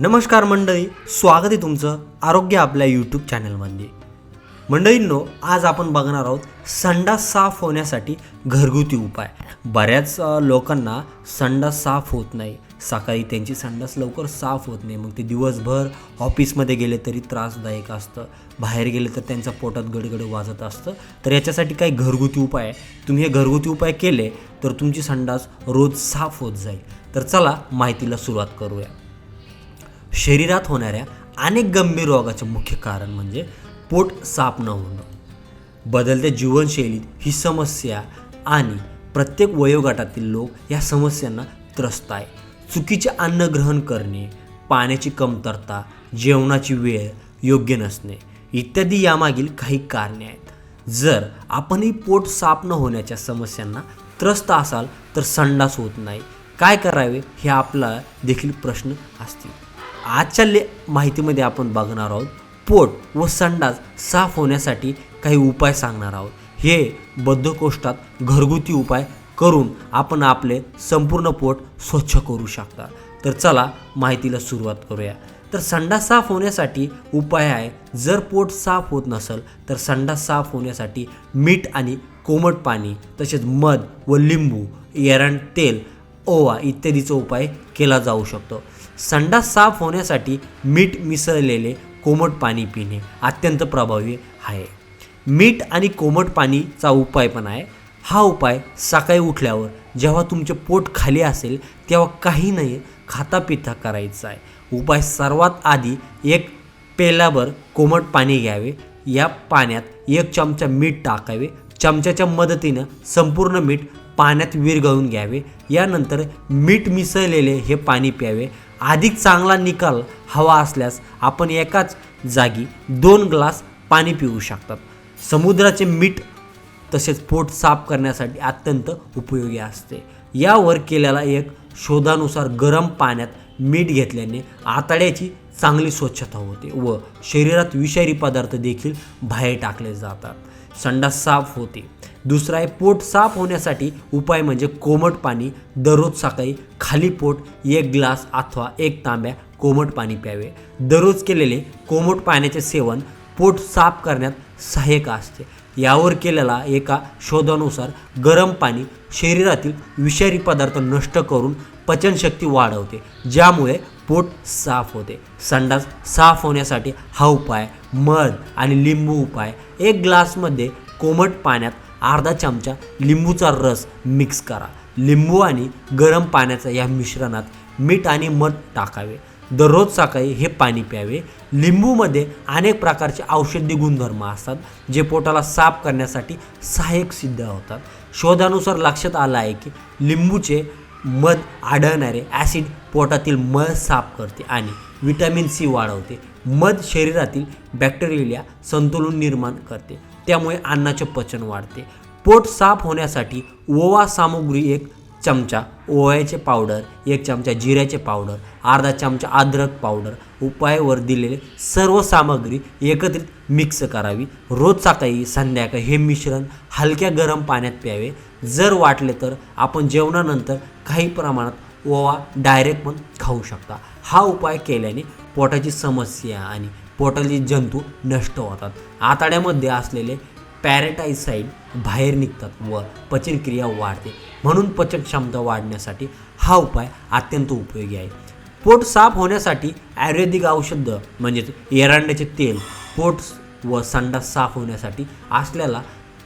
नमस्कार मंडळी स्वागत आहे तुमचं आरोग्य आपल्या यूट्यूब चॅनलमध्ये मंडळींनो आज आपण बघणार आहोत संडास साफ होण्यासाठी घरगुती उपाय. बऱ्याच लोकांना संडास साफ होत नाही. सकाळी त्यांची संडास लवकर साफ होत नाही. मग ते दिवसभर ऑफिसमध्ये गेले तरी त्रासदायक असतं. बाहेर गेले तर त्यांच्या पोटात गडगड वाजत असतं. तर याच्यासाठी काही घरगुती उपाय. आहे तुम्ही हे घरगुती उपाय केले तर तुमची संडास रोज साफ होत जाईल. तर चला माहितीला सुरुवात करूया. शरीरात होणाऱ्या अनेक गंभीर रोगाचे मुख्य कारण म्हणजे पोट साफ न होणं. बदलत्या जीवनशैलीत ही समस्या आणि प्रत्येक वयोगटातील लोक या समस्यांना त्रस्त आहे. चुकीचे अन्न ग्रहण करणे पाण्याची कमतरता जेवणाची वेळ योग्य नसणे इत्यादी यामागील काही कारणे आहेत. जर आपणही पोट साफ न होण्याच्या समस्यांना त्रस्त असाल तर संडास होत नाही. काय करावे हे आपला देखील प्रश्न असतील. आजच्या ले माहितीमध्ये आपण बघणार आहोत पोट व संडास साफ होण्यासाठी काही उपाय सांगणार आहोत. हे बद्धकोष्ठात घरगुती उपाय करून आपण आपले संपूर्ण पोट स्वच्छ करू शकता. तर चला माहितीला सुरुवात करूया. तर संडास साफ होण्यासाठी उपाय आहे जर पोट साफ होत नसेल तर संडास साफ होण्यासाठी मीठ आणि कोमट पाणी तसेच मध व लिंबू एरण तेल ओवा इत्यादीचा उपाय केला जाऊ शकतो. संडास साफ होण्यासाठी मीठ मिसळलेले कोमट पाणी पिणे अत्यंत प्रभावी आहे. मीठ आणि कोमट पाणीचा उपाय पण आहे. हा उपाय सकाळी उठल्यावर जेव्हा तुमचे पोट खाली असेल तेव्हा काही नाही खाता पिता करायचा आहे. उपाय सर्वात आधी एक पेलाभर कोमट पाणी घ्यावे. या पाण्यात एक चमचा मीठ टाकावे. चमच्याच्या मदतीनं संपूर्ण मीठ पाण्यात विरघळून घ्यावे. यानंतर मीठ मिसळलेले हे पाणी प्यावे. अधिक चांगला निकाल हवा असल्यास आपण एकाच जागी दोन ग्लास पाणी पिऊ शकतात. समुद्राचे मीठ तसेच पोट साफ करण्यासाठी अत्यंत उपयोगी असते. यावर केलेला एक शोधानुसार गरम पाण्यात मीठ घेतल्याने आतड्याची चांगली स्वच्छता होते व शरीरात विषारी पदार्थ देखील बाहेर टाकले जातात. संडास साफ होते. दुसरा आहे पोट साफ होण्यासाठी उपाय म्हणजे कोमट पाणी दररोज सकाळी खाली पोट एक ग्लास अथवा एक तांब्या कोमट पाणी प्यावे. दररोज केलेले कोमट पाण्याचे सेवन पोट साफ करण्यात सहाय्यक असते. यावर केलेला एका शोधानुसार गरम पाणी शरीरातील विषारी पदार्थ नष्ट करून पचनशक्ती वाढवते ज्यामुळे पोट साफ होते. संडास साफ होण्यासाठी हा उपाय मध आणि लिंबू उपाय. एक ग्लासमध्ये कोमट पाण्यात अर्धा चमचा लिंबूचा रस मिक्स करा. लिंबू आणि गरम पाण्याचा या मिश्रणात मीठ आणि मध टाकावे. दररोज सकाळी हे पाणी प्यावे. लिंबूमध्ये अनेक प्रकारचे औषधी गुणधर्म असतात जे पोटाला साफ करण्यासाठी सहाय्यक सिद्ध होतात. शोधानुसार लक्षात आलं आहे की लिंबूचे मध आढळणारे ॲसिड पोटातील मळ साफ करते आणि विटॅमिन सी वाढवते. मध शरीरातील बॅक्टेरिया संतुलन निर्माण करते. त्यामुळे अन्नाचे पचन वाढते. पोट साफ होण्यासाठी ओवा सामुग्री एक चमचा ओव्याचे पावडर एक चमचा जिऱ्याचे पावडर अर्धा चमचा अद्रक पावडर उपायावर दिलेले सर्व सामग्री एकत्रित मिक्स करावी. रोज सकाळी संध्याकाळी हे मिश्रण हलक्या गरम पाण्यात प्यावे. जर वाटले तर आपण जेवणानंतर काही प्रमाणात ओवा डायरेक्ट पण खाऊ शकता. हा उपाय केल्याने पोटाची समस्या आणि पोटातील जंतू नष्ट होतात. आतड्यामध्ये असलेले पॅरेटाईसाईड बाहेर निघतात व पचनक्रिया वाढते. म्हणून पचन क्षमता वाढण्यासाठी हा उपाय अत्यंत उपयोगी आहे. पोट साफ होण्यासाठी आयुर्वेदिक औषध म्हणजेच एरांड्याचे तेल पोट व संडास साफ होण्यासाठी असलेला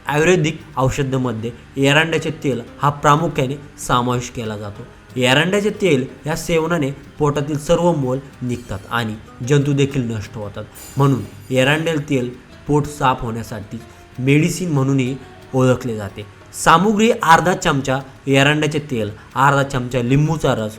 आयुर्वेदिक औषधामध्ये एरांड्याचे तेल हा प्रामुख्याने समावेश केला जातो. एरंड्याचे तेल या सेवनाने पोटातील सर्व मोल निघतात आणि जंतू देखील नष्ट होतात. म्हणून एरंडेल तेल पोट साफ होण्यासाठी मेडिसिन म्हणूनही ओळखले जाते. सामुग्री अर्धा चमचा एरंड्याचे तेल अर्धा चमचा लिंबूचा रस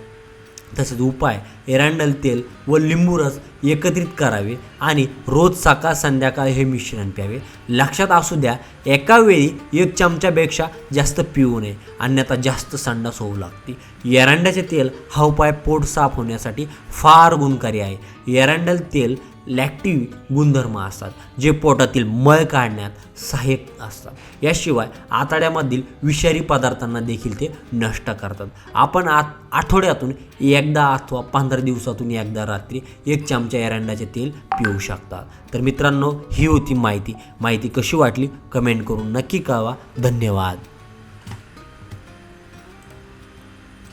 तसेच उपाय एरंडल तेल व लिंबू रस एकत्रित करावे आणि रोज सकाळ संध्याकाळ हे मिश्रण प्यावे लक्षात असू द्या एका वेळी एक चमच्यापेक्षा जास्त पिऊ नये. अन्यथा जास्त संडास होऊ लागते. एरंड्याचे तेल हा उपाय पोट साफ होण्यासाठी फार गुणकारी आहे. एरंडल तेल लॅक्टिव्ह गुणधर्म असतात जे पोटातील मळ काढण्यात सहाय्यक असतात. याशिवाय आतड्यामधील विषारी पदार्थांना देखील ते नष्ट करतात. आपण आत आठवड्यातून एकदा अथवा पंधरा दिवसातून एकदा रात्री एक चमचा एरंडाचे तेल पिऊ शकतात तर मित्रांनो ही होती माहिती. माहिती कशी वाटली? कमेंट करून नक्की कळवा. धन्यवाद.